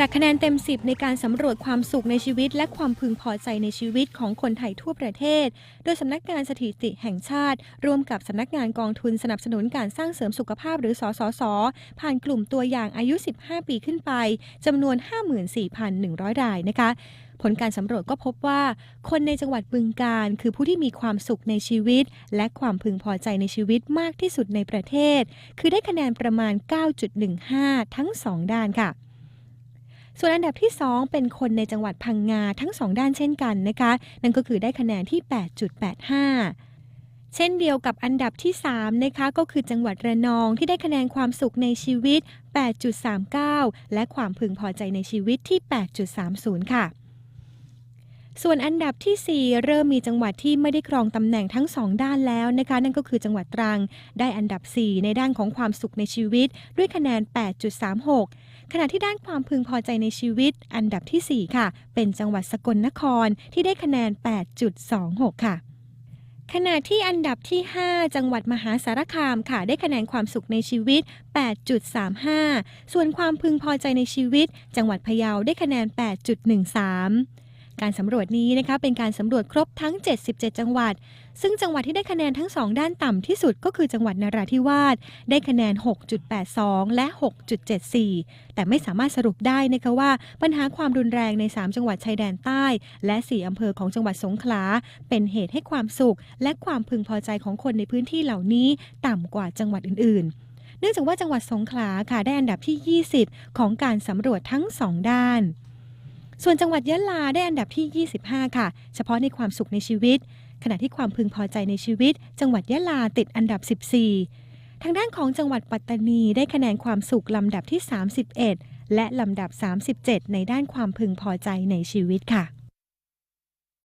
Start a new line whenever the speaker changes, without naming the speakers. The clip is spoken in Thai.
จากคะแนนเต็ม 10 ในการสำรวจความสุขในชีวิต และความพึงพอใจในชีวิตของคนไทยทั่วประเทศ โดยสำนักงานสถิติแห่งชาติ ร่วมกับสำนักงานกองทุนสนับสนุนการสร้างเสริมสุขภาพหรือสสส ผ่านกลุ่มตัวอย่างอายุ 15 ปีขึ้นไปจำนวน 54,100 รายนะคะผลการสำรวจก็พบว่า คนในจังหวัดบึงการคือผู้ที่มีความสุขในชีวิต และความพึงพอใจในชีวิตมากที่สุดในประเทศ คือได้คะแนนประมาณ 9.15 ทั้ง 2 ด้านค่ะ ส่วนอันดับที่ 2 เป็นคนในจังหวัดพังงาทั้ง 2 ด้านเช่นกันนะคะ นั่นก็คือได้คะแนนที่ 8.85เช่นเดียวกับอันดับที่ 3 นะคะ ก็คือจังหวัดระนองที่ได้คะแนนความสุขในชีวิต 8.39 และความพึงพอใจในชีวิตที่ 8.30 ค่ะ ส่วนอันดับทีสี่ 4 เริ่มมีจังหวัดที่ไม่ได้ครองตำแหน่งทั้ง 2 ด้านแล้วนะคะ นั่นก็คือจังหวัดตรัง ได้อันดับ 4 ในด้านของความสุขในชีวิต ด้วยคะแนน 8.36 ขณะที่ด้านความพึงพอใจในชีวิต อันดับทีสี่4 ค่ะ เป็นจังหวัดสกลนครที่ได้คะแนน 8.26 ค่ะขณะที่อันดับที่ 5 จังหวัดมหาสารคามค่ะ ได้คะแนนความสุขในชีวิต 8.35 ส่วนความพึงพอใจในชีวิต จังหวัดพะเยาได้คะแนน 8.13 การสำรวจนี้นะคะเป็นการสำรวจครบทั้ง 77 จังหวัด ซึ่งจังหวัดที่ได้คะแนนทั้ง 2 ด้านต่ำที่สุดก็คือจังหวัดนราธิวาสได้คะแนน 6.82 และ 6.74 แต่ไม่สามารถสรุปได้นะคะว่าปัญหาความรุนแรงใน 3 จังหวัดชายแดนใต้ และ 4 อำเภอของจังหวัดสงขลา เป็นเหตุให้ความสุข และความพึงพอใจของคนในพื้นที่เหล่านี้ต่ำกว่าจังหวัดอื่นๆเนื่องจากว่าจังหวัดสงขลาค่ะได้อันดับที่ 20 ของการสำรวจทั้ง 2 ด้าน ส่วนจังหวัดยะลาได้อันดับที่ 25 ค่ะ เฉพาะในความสุขในชีวิต ขณะที่ความพึงพอใจในชีวิต จังหวัดยะลาติดอันดับ 14 ทางด้านของจังหวัดปัตตานีได้คะแนนความสุขลำดับที่ 31 และลำดับ 37 ในด้านความพึงพอใจในชีวิตค่ะ